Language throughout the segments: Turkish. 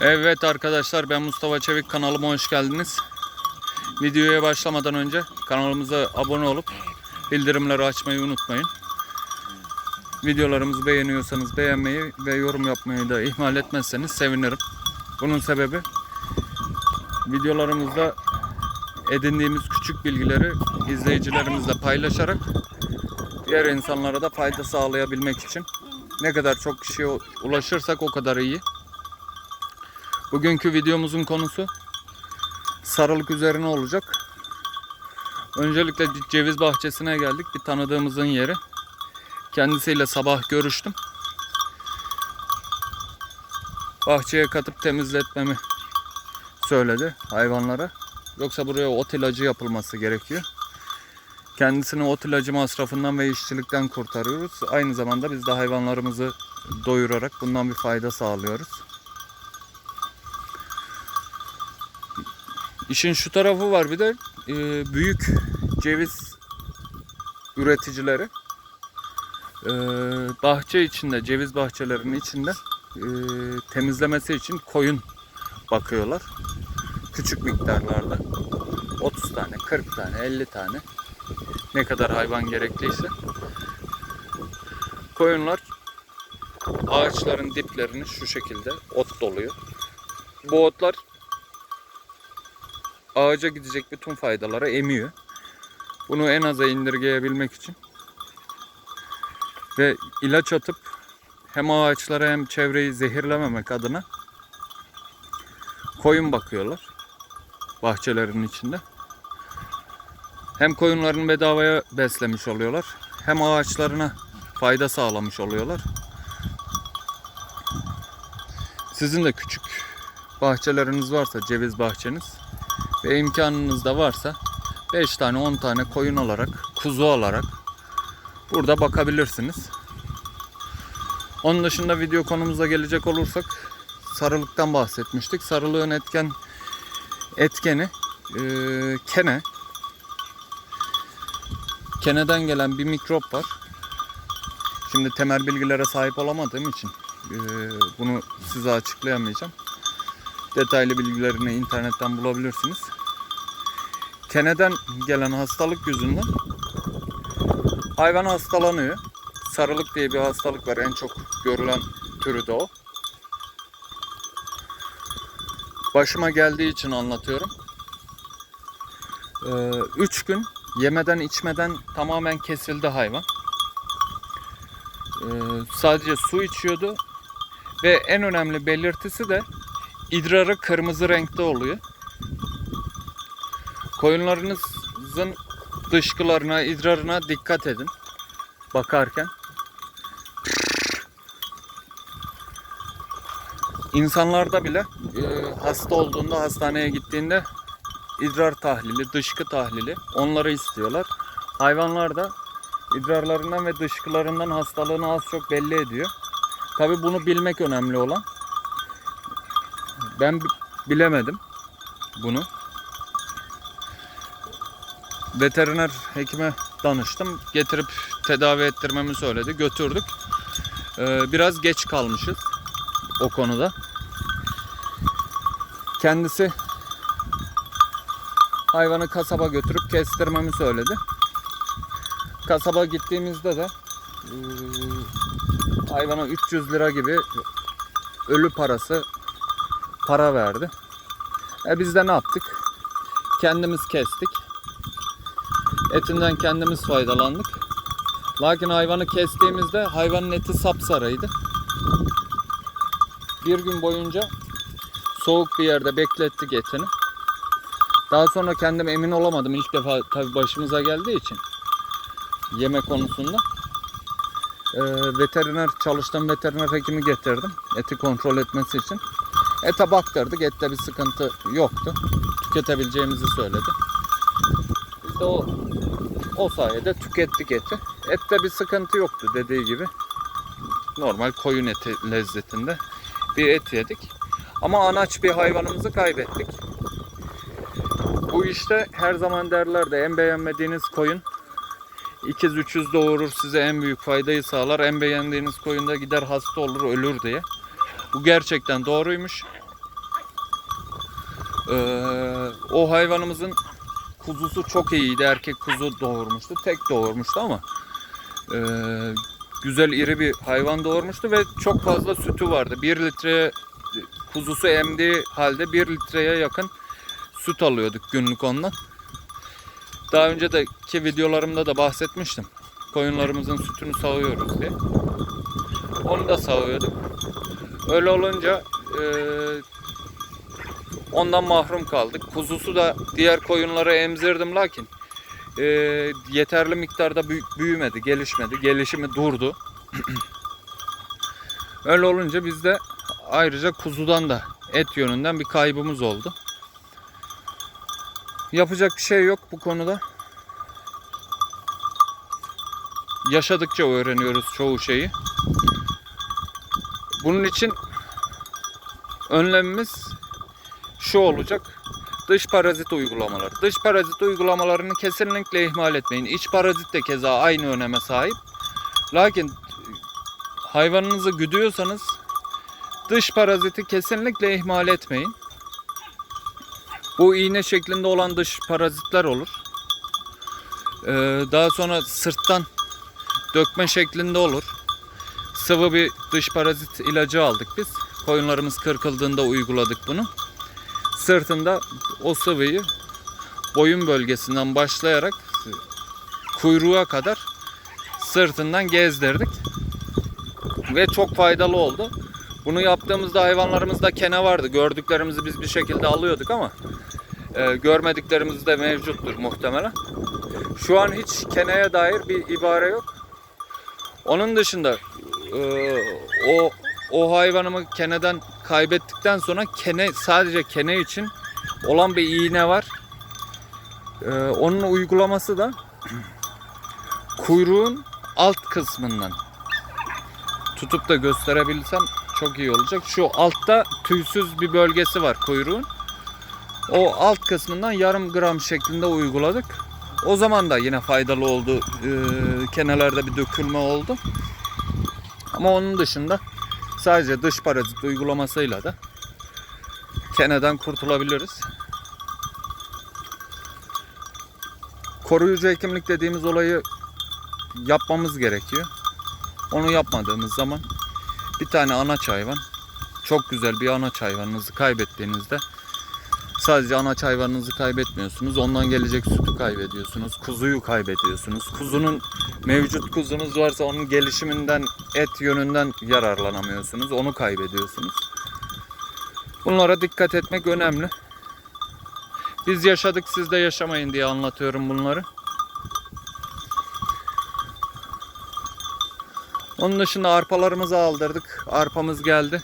Evet arkadaşlar ben Mustafa Çevik kanalıma hoş geldiniz. Videoya başlamadan önce kanalımıza abone olup bildirimleri açmayı unutmayın. Videolarımızı beğeniyorsanız beğenmeyi ve yorum yapmayı da ihmal etmezseniz sevinirim. Bunun sebebi videolarımızda edindiğimiz küçük bilgileri izleyicilerimizle paylaşarak diğer insanlara da fayda sağlayabilmek için ne kadar çok kişiye ulaşırsak o kadar iyi. Bugünkü videomuzun konusu sarılık üzerine olacak. Öncelikle ceviz bahçesine geldik. Bir tanıdığımızın yeri. Kendisiyle sabah görüştüm. Bahçeye katıp temizletmemi söyledi hayvanlara. Yoksa buraya ot ilacı yapılması gerekiyor. Kendisini ot ilacı masrafından ve işçilikten kurtarıyoruz. Aynı zamanda biz de hayvanlarımızı doyurarak bundan bir fayda sağlıyoruz. İşin şu tarafı var bir de e, büyük ceviz üreticileri e, bahçe içinde, ceviz bahçelerinin içinde e, temizlemesi için koyun bakıyorlar. Küçük miktarlarda. 30 tane, 40 tane, 50 tane ne kadar hayvan gerekliyse. Koyunlar ağaçların diplerini şu şekilde ot doluyor. Bu otlar ağaca gidecek bütün faydaları emiyor. Bunu en aza indirgeyebilmek için ve ilaç atıp hem ağaçlara hem çevreyi zehirlememek adına koyun bakıyorlar bahçelerin içinde. Hem koyunlarını bedavaya beslemiş oluyorlar hem ağaçlarına fayda sağlamış oluyorlar. Sizin de küçük bahçeleriniz varsa ceviz bahçeniz ve imkanınız da varsa 5 tane 10 tane koyun alarak, kuzu alarak burada bakabilirsiniz. Onun dışında video konumuza gelecek olursak sarılıktan bahsetmiştik. Sarılığın etken etkeni e, kene. Keneden gelen bir mikrop var. Şimdi temel bilgilere sahip olamadığım için e, bunu size açıklayamayacağım. Detaylı bilgilerini internetten bulabilirsiniz. Keneden gelen hastalık yüzünden hayvan hastalanıyor. Sarılık diye bir hastalık var. En çok görülen türü de o. Başıma geldiği için anlatıyorum. 3 gün yemeden içmeden tamamen kesildi hayvan. Ee, sadece su içiyordu ve en önemli belirtisi de idrarı kırmızı renkte oluyor. Koyunlarınızın dışkılarına, idrarına dikkat edin bakarken. İnsanlarda bile e, hasta olduğunda hastaneye gittiğinde idrar tahlili, dışkı tahlili onları istiyorlar. Hayvanlar da idrarlarından ve dışkılarından hastalığını az çok belli ediyor. Tabi bunu bilmek önemli olan. Ben bi- bilemedim bunu. Veteriner hekime danıştım. Getirip tedavi ettirmemi söyledi. Götürdük. Ee, biraz geç kalmışız o konuda. Kendisi hayvanı kasaba götürüp kestirmemi söyledi. Kasaba gittiğimizde de eee, hayvana 300 lira gibi ölü parası para verdi. E biz de ne yaptık? Kendimiz kestik. Etinden kendimiz faydalandık. Lakin hayvanı kestiğimizde hayvanın eti sapsarıydı. Bir gün boyunca soğuk bir yerde beklettik etini. Daha sonra kendim emin olamadım. İlk defa tabii başımıza geldiği için yeme konusunda. Ee, veteriner çalıştığım veteriner hekimi getirdim. Eti kontrol etmesi için. Ete baktırdık. Ette bir sıkıntı yoktu. Tüketebileceğimizi söyledi. Biz de o o sayede tükettik eti. Ette bir sıkıntı yoktu dediği gibi. Normal koyun eti lezzetinde bir et yedik. Ama anaç bir hayvanımızı kaybettik. Bu işte her zaman derler de en beğenmediğiniz koyun ikiz üçüz doğurur size en büyük faydayı sağlar. En beğendiğiniz koyun da gider hasta olur ölür diye. Bu gerçekten doğruymuş. Ee, o hayvanımızın kuzusu çok iyiydi. Erkek kuzu doğurmuştu. Tek doğurmuştu ama e, güzel iri bir hayvan doğurmuştu ve çok fazla sütü vardı. 1 litre kuzusu emdiği halde 1 litreye yakın süt alıyorduk günlük ondan. Daha önceki videolarımda da bahsetmiştim. Koyunlarımızın sütünü sağıyoruz diye. Onu da sağıyorduk. Öyle olunca e, ondan mahrum kaldık. Kuzusu da diğer koyunlara emzirdim lakin e, yeterli miktarda büy- büyümedi, gelişmedi. Gelişimi durdu. Öyle olunca biz de ayrıca kuzudan da et yönünden bir kaybımız oldu. Yapacak bir şey yok bu konuda. Yaşadıkça öğreniyoruz çoğu şeyi. Bunun için önlemimiz şu olacak. Dış parazit uygulamaları. Dış parazit uygulamalarını kesinlikle ihmal etmeyin. İç parazit de keza aynı öneme sahip. Lakin hayvanınızı güdüyorsanız dış paraziti kesinlikle ihmal etmeyin. Bu iğne şeklinde olan dış parazitler olur. Ee, daha sonra sırttan dökme şeklinde olur. Sıvı bir dış parazit ilacı aldık biz. Koyunlarımız kırkıldığında uyguladık bunu. Sırtında o sıvıyı boyun bölgesinden başlayarak kuyruğa kadar sırtından gezdirdik. Ve çok faydalı oldu. Bunu yaptığımızda hayvanlarımızda kene vardı. Gördüklerimizi biz bir şekilde alıyorduk ama e, görmediklerimiz de mevcuttur muhtemelen. Şu an hiç keneye dair bir ibare yok. Onun dışında e, o o hayvanımı keneden kaybettikten sonra kene sadece kene için olan bir iğne var. E, onun uygulaması da kuyruğun alt kısmından tutup da gösterebilsem çok iyi olacak. Şu altta tüysüz bir bölgesi var kuyruğun. O alt kısmından yarım gram şeklinde uyguladık. O zaman da yine faydalı oldu. Ee, kenarlarda bir dökülme oldu. Ama onun dışında sadece dış parazit uygulamasıyla da keneden kurtulabiliriz. Koruyucu hekimlik dediğimiz olayı yapmamız gerekiyor. Onu yapmadığımız zaman bir tane anaç hayvan çok güzel bir anaç hayvanınızı kaybettiğinizde sadece anaç hayvanınızı kaybetmiyorsunuz. Ondan gelecek sütü kaybediyorsunuz. Kuzuyu kaybediyorsunuz. Kuzunun mevcut kuzunuz varsa onun gelişiminden et yönünden yararlanamıyorsunuz. Onu kaybediyorsunuz. Bunlara dikkat etmek önemli. Biz yaşadık siz de yaşamayın diye anlatıyorum bunları. Onun dışında arpalarımızı aldırdık. Arpamız geldi.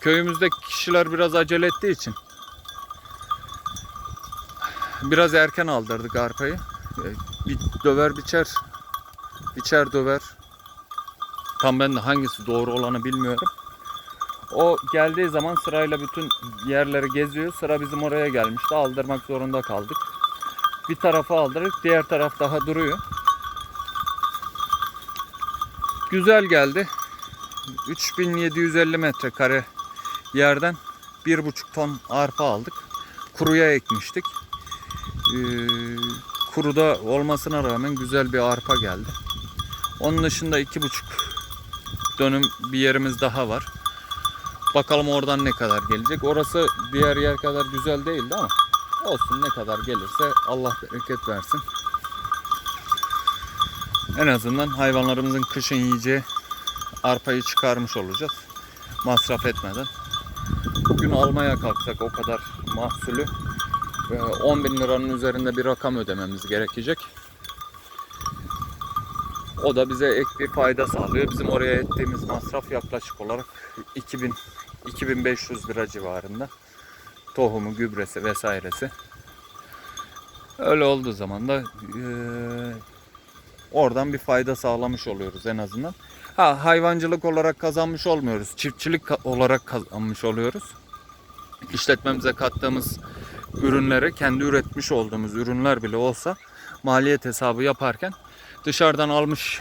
Köyümüzdeki kişiler biraz acele ettiği için biraz erken aldırdık arpayı. Ee, Bir döver biçer. Biçer döver. Tam ben de hangisi doğru olanı bilmiyorum. O geldiği zaman sırayla bütün yerleri geziyor. Sıra bizim oraya gelmişti. Aldırmak zorunda kaldık. Bir tarafa aldırdık. Diğer taraf daha duruyor. Güzel geldi. 3750 metrekare yerden 1,5 ton arpa aldık. Kuruya ekmiştik. Ee, kuruda olmasına rağmen güzel bir arpa geldi. Onun dışında 2,5 dönüm bir yerimiz daha var. Bakalım oradan ne kadar gelecek. Orası diğer yer kadar güzel değildi ama olsun ne kadar gelirse Allah bereket versin. En azından hayvanlarımızın kışın yiyeceği arpayı çıkarmış olacağız. Masraf etmeden. Bugün almaya kalksak o kadar mahsulü 10 bin liranın üzerinde bir rakam ödememiz gerekecek. O da bize ek bir fayda sağlıyor. Bizim oraya ettiğimiz masraf yaklaşık olarak 2000 2500 lira civarında. Tohumu, gübresi vesairesi. Öyle olduğu zaman da e, oradan bir fayda sağlamış oluyoruz en azından. Ha hayvancılık olarak kazanmış olmuyoruz. Çiftçilik olarak kazanmış oluyoruz. İşletmemize kattığımız ürünleri kendi üretmiş olduğumuz ürünler bile olsa maliyet hesabı yaparken dışarıdan almış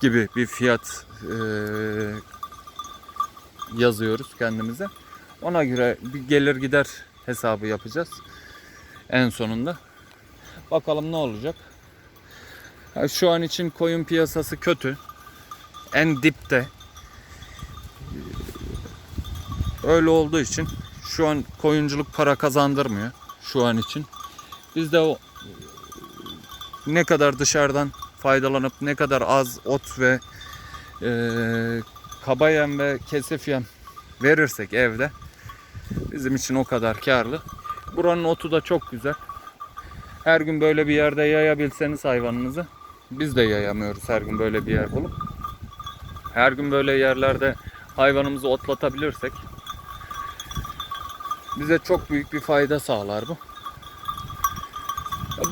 gibi bir fiyat e, yazıyoruz kendimize. Ona göre bir gelir gider hesabı yapacağız. En sonunda. Bakalım ne olacak. Şu an için koyun piyasası kötü. En dipte. Öyle olduğu için şu an koyunculuk para kazandırmıyor şu an için. Biz de o ne kadar dışarıdan faydalanıp ne kadar az ot ve e, kaba yem ve kesif yem verirsek evde bizim için o kadar karlı. Buranın otu da çok güzel. Her gün böyle bir yerde yayabilseniz hayvanınızı biz de yayamıyoruz her gün böyle bir yer bulup. Her gün böyle yerlerde hayvanımızı otlatabilirsek bize çok büyük bir fayda sağlar bu.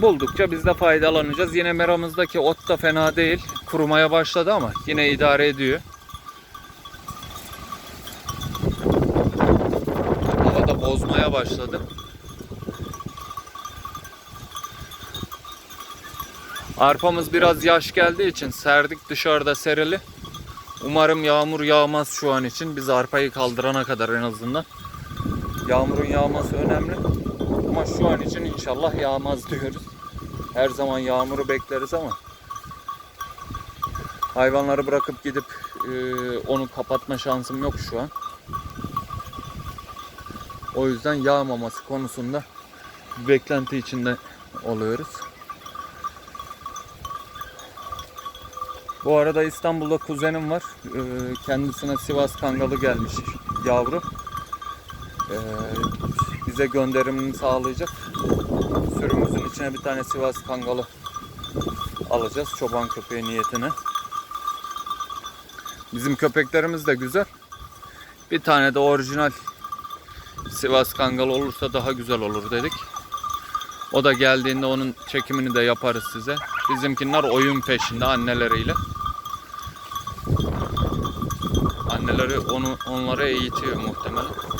Buldukça biz de faydalanacağız. Yine meramızdaki ot da fena değil. Kurumaya başladı ama yine idare ediyor. Hava da bozmaya başladı. Arpamız biraz yaş geldiği için serdik dışarıda serili. Umarım yağmur yağmaz şu an için. Biz arpayı kaldırana kadar en azından. Yağmurun yağması önemli. Ama şu an için inşallah yağmaz diyoruz. Her zaman yağmuru bekleriz ama hayvanları bırakıp gidip e, onu kapatma şansım yok şu an. O yüzden yağmaması konusunda beklenti içinde oluyoruz. Bu arada İstanbul'da kuzenim var. E, kendisine Sivas Kangalı gelmiş yavru. E, bize gönderimini sağlayacak. Sürümüzün içine bir tane Sivas Kangalı alacağız çoban köpeği niyetine. Bizim köpeklerimiz de güzel. Bir tane de orijinal Sivas Kangalı olursa daha güzel olur dedik. O da geldiğinde onun çekimini de yaparız size. Bizimkiler oyun peşinde anneleriyle. Anneleri onu onları eğitiyor muhtemelen.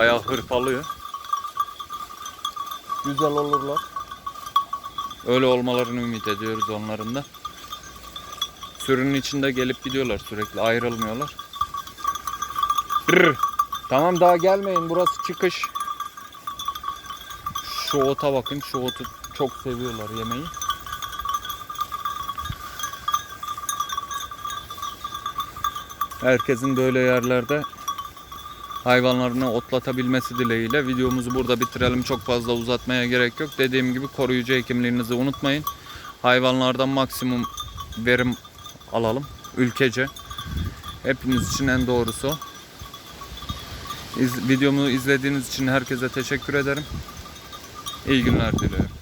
Bayağı hırpalıyor. Güzel olurlar. Öyle olmalarını ümit ediyoruz onların da. Sürünün içinde gelip gidiyorlar sürekli ayrılmıyorlar. Brr. Tamam daha gelmeyin burası çıkış. Şu ota bakın şu otu çok seviyorlar yemeği. Herkesin böyle yerlerde hayvanlarını otlatabilmesi dileğiyle videomuzu burada bitirelim. Çok fazla uzatmaya gerek yok. Dediğim gibi koruyucu hekimliğinizi unutmayın. Hayvanlardan maksimum verim alalım. Ülkece. Hepimiz için en doğrusu. İz, videomu izlediğiniz için herkese teşekkür ederim. İyi günler diliyorum.